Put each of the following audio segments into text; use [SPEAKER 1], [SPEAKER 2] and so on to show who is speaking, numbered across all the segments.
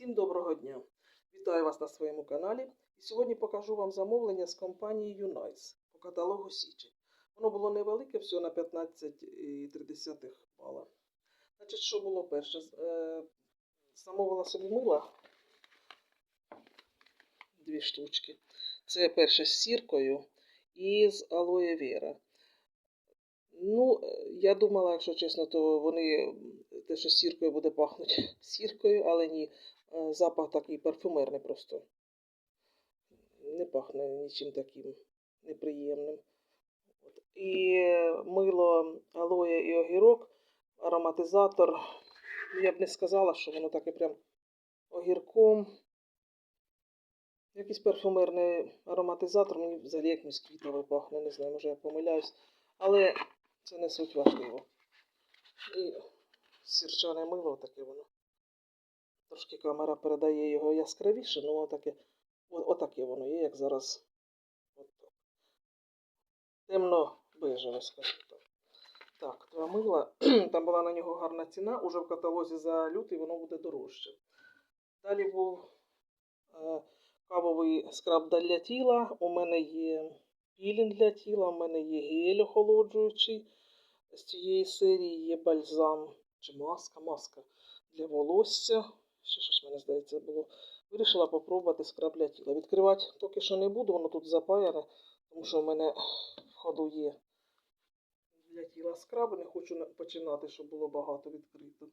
[SPEAKER 1] Всім доброго дня! Вітаю вас на своєму каналі. І сьогодні покажу вам замовлення з компанії Юнайс по каталогу Січень. Воно було невелике, всього на 15,3 бала. Значить, що було перше? Е, Замовила собі мила дві штучки. Це перше з сіркою і з алоє вера. Ну, е, я думала, якщо чесно, то вони те, що сіркою буде пахнути сіркою, але ні. Запах такий парфюмерний просто. Не пахне нічим таким неприємним. І мило алоє і огірок, ароматизатор. Я б не сказала, що воно таке прям огірком. Якийсь парфюмерний ароматизатор, мені взагалі якимось квітовий пахне, не знаю, може я помиляюсь. Але це не суть важливо. І сірчане мило таке воно. Трошки камера передає його яскравіше, ну отаке, отаке воно є, як зараз. Темно бежеве, скажімо так. Так, два мила. Там була на нього гарна ціна, уже в каталозі за лютий воно буде дорожче. Далі був е, кавовий скраб для тіла. У мене є пілінг для тіла, у мене є гель охолоджуючий. З цієї серії є бальзам чи маска, маска для волосся. Ще щось мені здається було. Вирішила попробувати скраб для тіла. Відкривати поки що не буду, воно тут запаяне, тому що в мене в ходу є для тіла скраби. Не хочу починати, щоб було багато відкрито.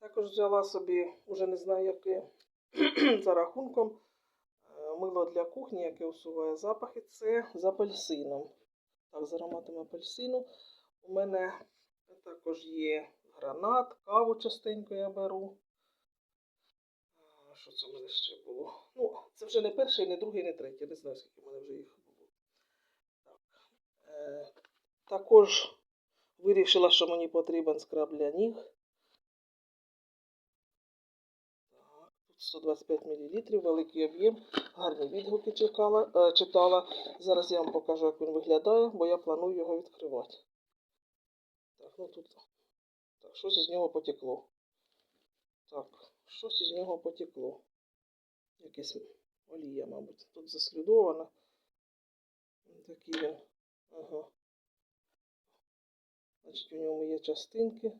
[SPEAKER 1] Також взяла собі, уже не знаю яке, за рахунком е, мило для кухні, яке усуває запахи. Це з апельсином. Так, з ароматом апельсину. У мене також є гранат, каву частенько я беру. Що це в мене ще було? Ну, це вже не перший, не другий, не третій. Не знаю, скільки в мене вже їх було. Так. Е, також вирішила, що мені потрібен скраб для ніг. Тут 125 мл, великий об'єм, гарні відгуки чекала, е, читала. Зараз я вам покажу, як він виглядає, бо я планую його відкривати. Так, ну тут. Так, щось із нього потекло. Так, щось із нього потекло. Якась олія, мабуть. Тут заслідована. Такий він. Ага. Значить, у ньому є частинки.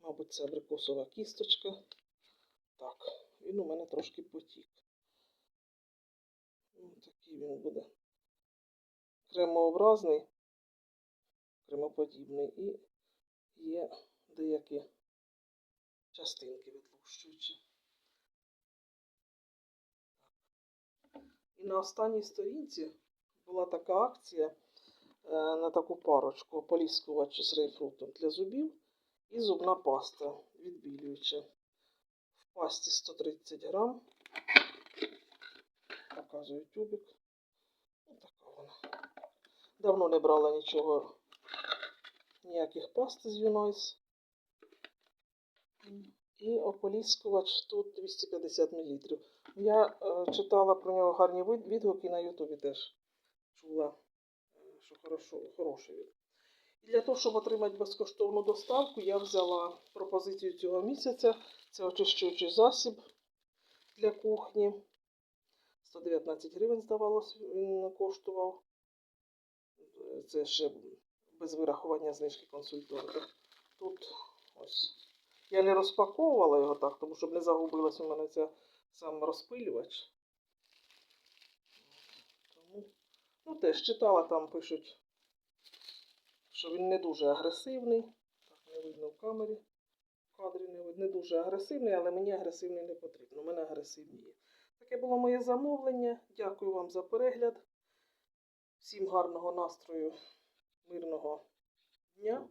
[SPEAKER 1] Мабуть, це абрикосова кісточка. Так, він у мене трошки потік. Ну, Такий він буде. Кремообразний, кремоподібний і є деякі частинки відлущуючі. І на останній сторінці була така акція е, на таку парочку поліскувач з рейфрутом для зубів і зубна паста відбілююча. В пасті 130 грам. Показую тюбик. Ось така вона. Давно не брала нічого, ніяких паст з Юнойс. І ополіскувач тут 250 мл. Я е, читала про нього гарні відгуки на Ютубі теж чула, е, що хорошо, хороший він. І для того, щоб отримати безкоштовну доставку, я взяла пропозицію цього місяця. Це очищуючий засіб для кухні. 119 гривень, здавалось, він коштував. Це ще без вирахування знижки консультанта. Тут ось. Я не розпаковувала його так, тому щоб не загубилась у мене ця сам розпилювач. Тому, ну, теж читала, там пишуть, що він не дуже агресивний. Так, не видно в камері. В кадрі не видно. Не дуже агресивний, але мені агресивний не потрібно. У мене агресивні є. Таке було моє замовлення. Дякую вам за перегляд. Всім гарного настрою, мирного дня.